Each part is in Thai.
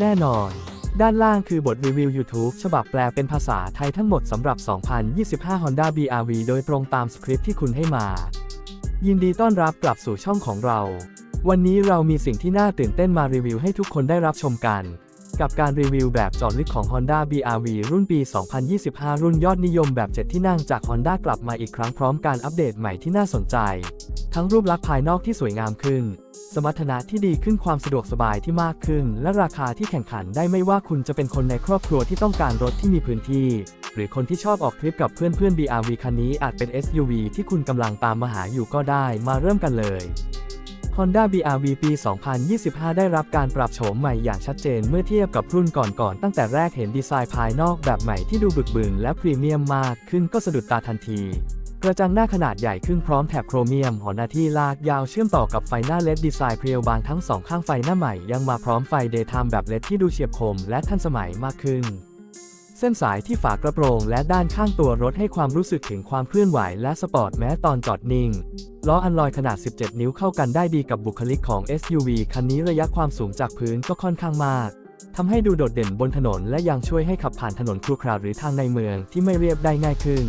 แน่นอน ด้านล่างคือบทรีวิว YouTube ฉบับแปลเป็นภาษาไทยทั้งหมดสำหรับ 2025 Honda BRV โดยตรงตามสคริปต์ที่คุณให้มา ยินดีต้อนรับกลับสู่ช่องของเรา วันนี้เรามีสิ่งที่น่าตื่นเต้นมารีวิวให้ทุกคนได้รับชมกัน กับการรีวิวแบบจอดลึกของ Honda BRV รุ่นปี 2025 รุ่นยอดนิยมแบบ 7 ที่นั่งจาก Honda กลับมาอีกครั้งพร้อมการอัปเดตใหม่ที่น่าสนใจ ทั้งรูปลักษณ์ภายนอกที่สวยงามขึ้น สมรรถนะที่ดีขึ้นความสะดวกสบายที่มากขึ้น และราคาที่แข่งขันได้ไม่ว่าคุณจะเป็นคนในครอบครัวที่ต้องการรถที่มีพื้นที่ หรือคนที่ชอบออกทริปกับเพื่อนๆ BRV คันนี้อาจเป็น SUV ที่คุณกำลังตามมาหาอยู่ก็ได้มาเริ่มกันเลย Honda BRV ปี 2025 ได้รับการปรับโฉมใหม่อย่างชัดเจนเมื่อเทียบกับรุ่นก่อนๆตั้งแต่แรกเห็นดีไซน์ภายนอกแบบใหม่ที่ดูบึกบึนและพรีเมียมมากขึ้นก็สะดุดตาทันที กระจังหน้าขนาดใหญ่ขึ้นพร้อมแถบโครเมียมหอนาที่ลากยาวเชื่อมต่อกับไฟหน้าเลดดีไซน์เพรียวบางทั้งสองข้างไฟหน้าใหม่ยังมาพร้อมไฟเดย์ไทม์แบบเลดที่ดูเฉียบคมและทันสมัยมากขึ้น เส้นสายที่ฝากระโปรงและด้านข้างตัวรถให้ความรู้สึกถึงความเคลื่อนไหวและสปอร์ตแม้ตอนจอดนิ่ง ล้ออันลอยขนาด 17 นิ้วเข้ากันได้ดีกับบุคลิกของ SUV คันนี้ระยะความสูงจากพื้นก็ค่อนข้างมากทำให้ดูโดดเด่นบนถนนและยังช่วยให้ขับผ่านถนนครุขระหรือทางในเมืองที่ไม่เรียบได้ง่ายขึ้น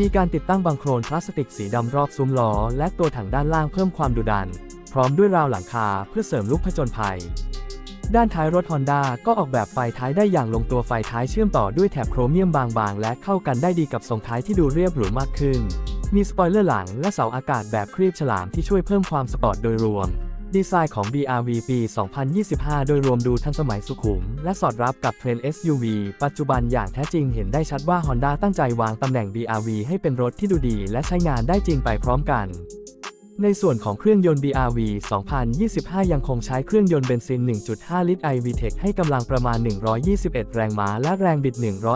มีการติดตั้งบังโครนพลาสติกสีดำรอบซุ้มล้อ และตัวถังด้านล่างเพิ่มความดุดัน พร้อมด้วยราวหลังคาเพื่อเสริมลุกผจญภัย ด้านท้ายรถ Honda ก็ออกแบบไฟท้ายได้อย่างลงตัวไฟท้ายเชื่อมต่อด้วยแถบโครเมียมบางๆ และเข้ากันได้ดีกับทรงท้ายที่ดูเรียบหรูมากขึ้น มีสปอยเลอร์หลังและเสาอากาศแบบครีบฉลามที่ช่วยเพิ่มความสปอร์ตโดยรวม ดีไซน์ของ BRV ปี 2025 โดยรวมดูทันสมัยสุขุม และสอดรับกับเทรนด์ SUV ปัจจุบันอย่างแท้จริงเห็นได้ชัดว่า Honda ตั้งใจวางตำแหน่ง BRV ให้เป็นรถที่ดูดี และใช้งานได้จริงไปพร้อมกัน ในส่วนของเครื่องยนต์ BRV 2025 ยังคงใช้เครื่องยนต์เบนซิน 1.5 ลิตร iVTEC ให้กำลังประมาณ 121 แรงม้า และแรงบิด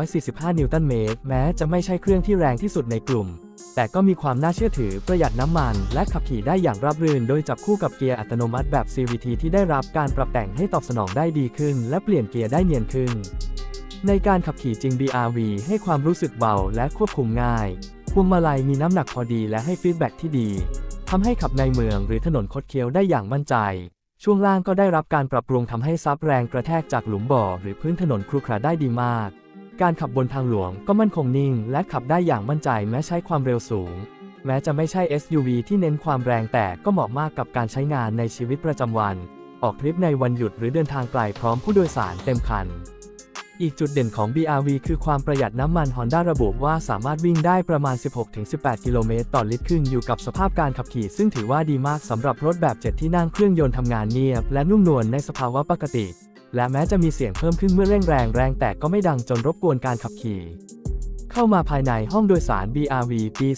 145 นิวตันเมตร แม้จะไม่ใช่เครื่องที่แรงที่สุดในกลุ่ม แต่ก็มีความน่าเชื่อถือประหยัดน้ำมัน และขับขี่ได้อย่างราบรื่น โดยจับคู่กับเกียร์อัตโนมัติแบบ CVT ที่ได้รับการปรับแต่งให้ตอบสนองได้ดีขึ้น และเปลี่ยนเกียร์ได้เนียนขึ้น ในการขับขี่จริง BRV ให้ความรู้สึกเบาและควบคุมง่ายพวงมาลัยมีน้ำหนักพอดีและให้ฟีดแบ็กที่ดีทำให้ขับในเมืองหรือถนนคดเคี้ยวได้อย่างมั่นใจ ช่วงล่างก็ได้รับการปรับปรุงทำให้ซับแรงกระแทกจากหลุมบ่อ หรือพื้นถนนครุขระได้ดีมาก การขับบนทางหลวงก็มั่นคงนิ่ง และขับได้อย่างมั่นใจแม้ใช้ความเร็วสูง แม้จะไม่ใช่ SUV ที่เน้นความแรงแต่ก็เหมาะมากกับการใช้งานในชีวิตประจำวัน ออกทริปในวันหยุดหรือเดินทางไกลพร้อมผู้โดยสารเต็มคัน อีกจุดเด่นของ BRV คือความประหยัดน้ำมัน Honda ระบุว่าสามารถวิ่งได้ประมาณ 16-18 กิโลเมตรต่อลิตรขึ้นอยู่กับสภาพการขับขี่ซึ่งถือว่าดีมากสำหรับรถแบบ 7 ที่นั่งเครื่องยนต์ทำงานเงียบ และนุ่มนวลในสภาวะปกติ และแม้จะมีเสียงเพิ่มขึ้นเมื่อเร่งแรงแรงแต่ก็ไม่ดังจนรบกวนการขับขี่ เข้ามาภายในห้องโดยสาร BRV ปี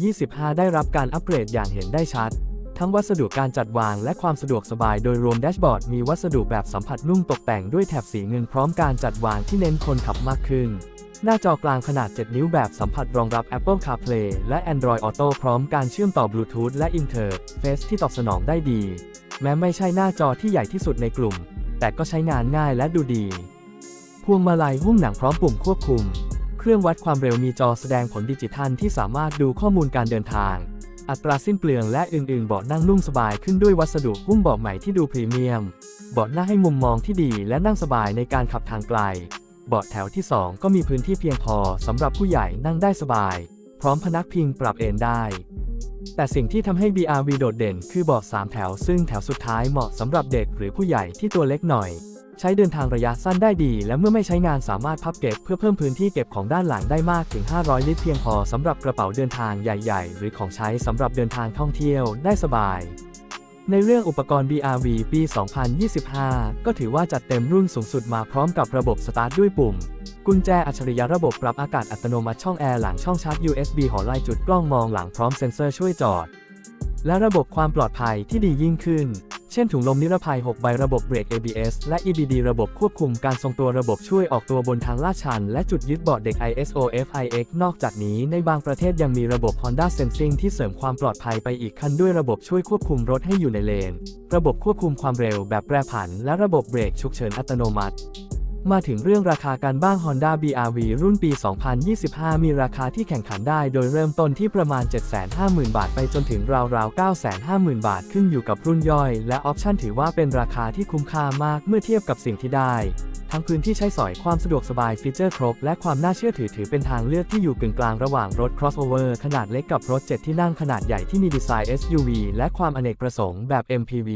2025 ได้รับการอัปเกรดอย่างเห็นได้ชัด ทั้งวัสดุการจัดวางและความสะดวกสบายโดยรวมแดชบอร์ดมีวัสดุแบบสัมผัสนุ่มตกแต่งด้วยแถบสีเงินพร้อมการจัดวางที่เน้นคนขับมากขึ้น หน้าจอกลางขนาด 7 นิ้วแบบสัมผัสรองรับ Apple CarPlay และ Android Auto พร้อมการเชื่อมต่อบลูทูธและ Interface ที่ตอบสนองได้ดี แม้ไม่ใช่หน้าจอที่ใหญ่ที่สุดในกลุ่ม แต่ก็ใช้งานง่ายและดูดี พวงมาลัยหุ้มหนังพร้อมปุ่มควบคุม เครื่องวัดความเร็วมีจอแสดงผลดิจิทัลที่สามารถดูข้อมูลการเดินทาง อัตราสิ้นเปลืองและอื่นๆ เบาะนั่งนุ่มสบายขึ้นด้วยวัสดุหุ้มเบาะใหม่ที่ดูพรีเมียม เบาะหน้าให้มุมมองที่ดีและนั่งสบายในการขับทางไกล เบาะแถวที่ 2 ก็มีพื้นที่เพียงพอสำหรับผู้ใหญ่นั่งได้สบาย พร้อมพนักพิงปรับเอนได้ แต่สิ่งที่ทำให้ BRV โดดเด่นคือเบาะ3แถว ซึ่งแถวสุดท้ายเหมาะสำหรับเด็กหรือผู้ใหญ่ที่ตัวเล็กหน่อย ใช้เดินทางระยะสั้นได้ดี และเมื่อไม่ใช้งานสามารถพับเก็บเพื่อเพิ่มพื้นที่เก็บของด้านหลังได้มากถึง 500 ลิตรเพียงพอสำหรับกระเป๋าเดินทางใหญ่ๆ หรือของใช้สำหรับเดินทางท่องเที่ยวได้สบายในเรื่องอุปกรณ์ BRV ปี 2025 ก็ถือว่าจัดเต็มรุ่นสูงสุดมาพร้อมกับระบบสตาร์ทด้วยปุ่ม กุญแจอัจฉริยะระบบปรับอากาศอัตโนมัติช่องแอร์หลังช่องชาร์จ USB หอไล่จุดกล้องมองหลังพร้อมเซ็นเซอร์ช่วยจอด และระบบความปลอดภัยที่ดียิ่งขึ้น เช่นถุงลมนิรภัย 6 ใบระบบเบรก ABS และ EBD ระบบควบคุมการทรงตัวระบบช่วยออกตัวบนทางลาดชัน และจุดยึดเบาะเด็ก ISO FIX นอกจากนี้ในบางประเทศยังมีระบบ Honda Sensing ที่เสริมความปลอดภัยไปอีกขั้นด้วยระบบช่วยควบคุมรถให้อยู่ในเลน ระบบควบคุมความเร็วแบบแปรผัน และระบบเบรกฉุกเฉินอัตโนมัติ มาถึงเรื่องราคากันบ้าง Honda BRV รุ่นปี 2025 มีราคาที่แข่งขันได้โดยเริ่มต้นที่ประมาณ 750,000 บาทไปจนถึงราวๆ 950,000 บาทขึ้นอยู่กับรุ่นย่อย และออปชั่นถือว่าเป็นราคาที่คุ้มค่ามากเมื่อเทียบกับสิ่งที่ได้ ทั้งพื้นที่ใช้สอยความสะดวกสบายฟีเจอร์ครบ และความน่าเชื่อถือถือเป็นทางเลือกที่อยู่กึ่งกลางระหว่างรถ crossover ขนาดเล็กกับรถ 7 ที่นั่งขนาดใหญ่ที่มีดีไซน์ SUV และความอเนกประสงค์แบบ MPV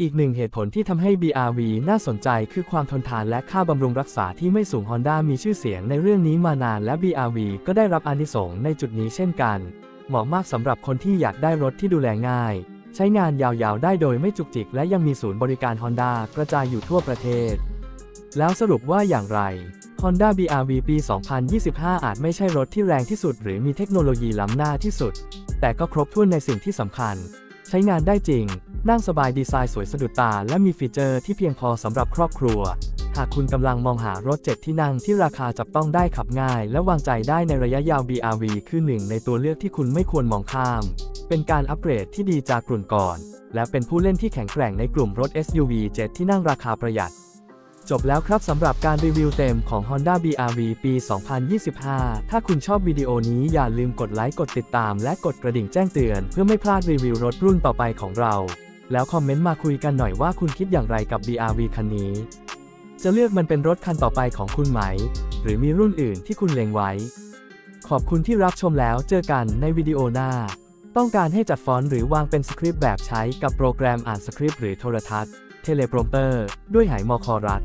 อีกหนึ่งเหตุผลที่ทำให้ BRV น่าสนใจคือความทนทานและค่าบำรุงรักษาที่ไม่สูง Honda มีชื่อเสียงในเรื่องนี้มานานและ BRV ก็ได้รับอานิสงส์ในจุดนี้เช่นกัน เหมาะมากสำหรับคนที่อยากได้รถที่ดูแลง่าย ใช้งานยาวๆ ได้โดยไม่จุกจิก และยังมีศูนย์บริการ Honda กระจายอยู่ทั่วประเทศ แล้วสรุปว่าอย่างไร Honda BRV ปี 2025 อาจไม่ใช่รถที่แรงที่สุด หรือมีเทคโนโลยีล้ำหน้าที่สุด แต่ก็ครบถ้วนในสิ่งที่สำคัญ ใช้งานได้จริง นั่งสบายดีไซน์สวยสะดุดตา และมีฟีเจอร์ที่เพียงพอสำหรับครอบครัว หากคุณกำลังมองหารถ7ที่นั่งที่ราคาจับต้องได้ขับง่าย และวางใจได้ในระยะยาว BRV คือหนึ่งในตัวเลือกที่คุณไม่ควรมองข้าม เป็นการอัปเกรดที่ดีจากกลุ่นก่อน และเป็นผู้เล่นที่แข็งแกร่งในกลุ่มรถ SUV 7 ที่นั่งราคาประหยัด จบแล้วครับสำหรับการรีวิวเต็มของ Honda BRV ปี 2025 ถ้าคุณชอบวิดีโอนี้อย่าลืมกดไลค์กดติดตาม และกดกระดิ่งแจ้งเตือน เพื่อไม่พลาดรีวิวรถรุ่นต่อไปของเรา แล้วคอมเมนต์มาคุยกันหน่อยว่าคุณคิดอย่างไรกับ BRV คันนี้ จะเลือกมันเป็นรถคันต่อไปของคุณไหม หรือมีรุ่นอื่นที่คุณเล็งไว้ ขอบคุณที่รับชมแล้วเจอกันในวิดีโอหน้า ต้องการให้จัดฟอนต์หรือวางเป็นสคริปต์แบบใช้กับโปรแกรมอ่านสคริปต์หรือโทรทัศน์ เทเลโปรมเตอร์ ด้วยไหมอคอรัฐ